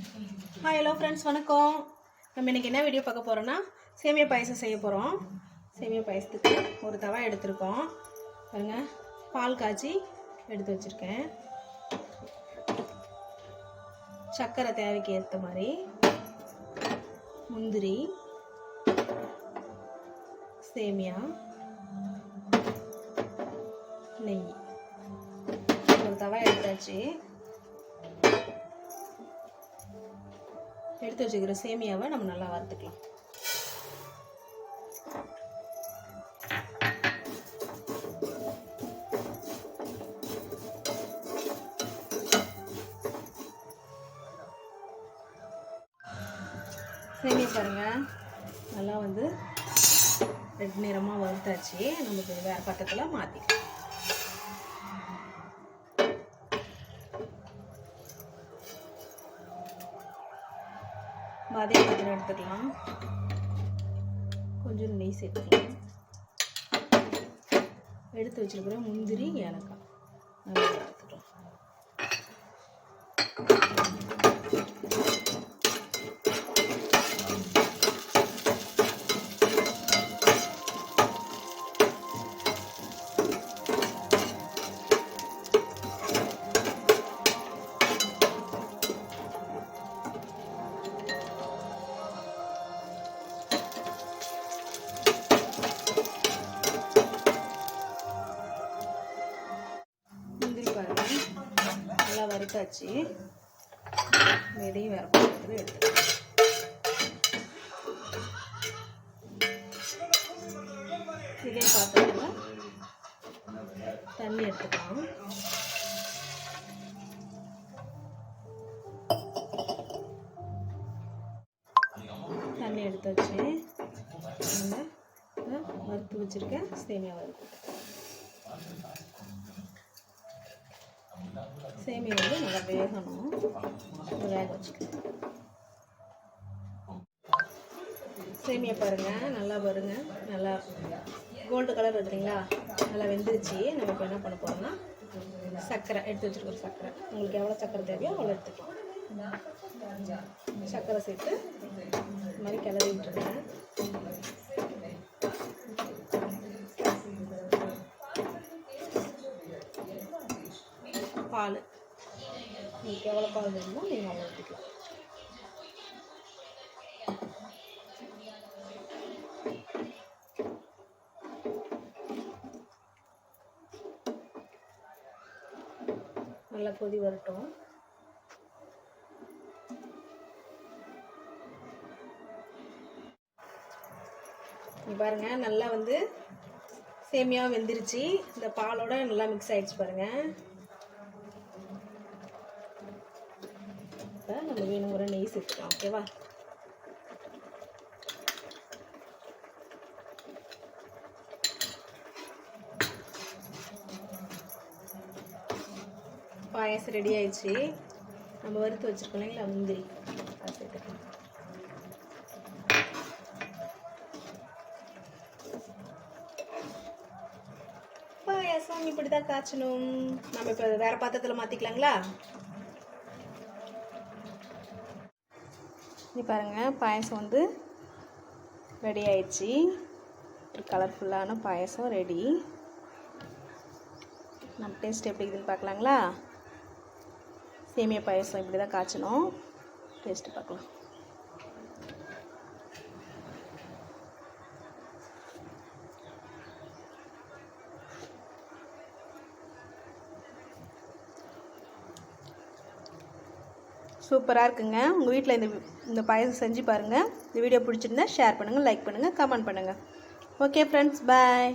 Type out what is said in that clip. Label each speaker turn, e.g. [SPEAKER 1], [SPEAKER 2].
[SPEAKER 1] Hi hello friends வணக்கம். நம்ம இன்றைக்கி என்ன வீடியோ பார்க்க போகிறோன்னா சேமியா பாயசம் செய்ய போகிறோம் சேமியா பாயசத்துக்கு ஒரு தவா எடுத்திருக்கோம். பாருங்க பால் காய்ச்சி எடுத்து வச்சுருக்கேன். சர்க்கரை தேவைக்கு ஏற்ற மாதிரி. முந்திரி. சேமியா. நெய். ஒரு தவா எடுத்தாச்சு. எடுத்து வச்சுக்கிற சேமியாவை நம்ம நல்லா வறுத்துக்கலாம். சேமியா பாருங்க. நல்லா வந்து ரெட் நிறமாக வறுத்தாச்சு. நமக்கு வேறு பக்கத்தில் மாற்றிக்கலாம் அதே பத்திரம் எடுத்துக்கலாம். கொஞ்சம் நெய் சேர்த்துக்கலாம். எடுத்து வச்சிருக்கிற முந்திரி ஏலக்காய். நல்லா எடுத்துக்கலாம் எடுத்தாச்சு. வெளியே வேறு பக்கத்தில் எடுத்து இதே பாத்திரத்தில் தண்ணி எடுத்துக்கலாம். தண்ணி எடுத்து வச்சு நம்ம வறுத்து வச்சுருக்கேன் சேமியா வறுத்து சேமியா வந்து நல்லா வேகணும். வேக வச்சுக்கலாம் சேமியா பாருங்கள் நல்லா வருங்க. நல்லா கோல்டு கலர் வருதுங்களா நல்லா வெந்துருச்சு. நம்ம இப்போ என்ன பண்ண போகிறோம்னா சர்க்கரை எடுத்து வச்சுருக்கோம் சர்க்கரை. உங்களுக்கு எவ்வளோ சர்க்கரை தேவையோ அவ்வளோ எடுத்துக்கலாம். சர்க்கரை சேர்த்து இந்த மாதிரி கிளறி பால். உங்களுக்கு எவ்வளோ பால் வேணுமோ நீங்கள் அவ்வளோ ஊற்றிக்கலாம் நல்லா கொதி வரட்டும். இங்க பாருங்க நல்லா வந்து சேமியாக வெந்துருச்சு. இந்த பாலோட நல்லா மிக்ஸ் ஆயிடுச்சு பாருங்கள் இப்போ நம்ம வேணுங்கிற நெய் சேர்த்துக்கலாம் ஓகேவா? பாயாசம் ரெடி ஆயிடுச்சு. நம்ம வறுத்து வச்சிருக்கோம் இல்லைங்களா முந்திரி. அதை சேர்த்துக்கலாம். பாயாசம் இப்படி தான் காய்ச்சணும். நம்ம இப்போ வேற பாத்திரத்தில் மாற்றிக்கலாங்களா இது பாருங்கள் பாயசம் வந்து ரெடி ஆயிடுச்சு. ஒரு கலர்ஃபுல்லான பாயசம் ரெடி நம்ம டேஸ்ட் எப்படி இருக்குதுன்னு பார்க்கலாங்களா? சேமியா பாயசம் இப்படி தான் காய்ச்சணும். டேஸ்ட்டு பார்க்கலாம். சூப்பராக இருக்குங்க. உங்கள் வீட்டில் இந்த இந்த பாயசம் செஞ்சு பாருங்கள் இந்த வீடியோ பிடிச்சிருந்தா ஷேர் பண்ணுங்கள் லைக் பண்ணுங்கள் கமெண்ட் பண்ணுங்கள் ஓகே ஃப்ரெண்ட்ஸ் பாய்.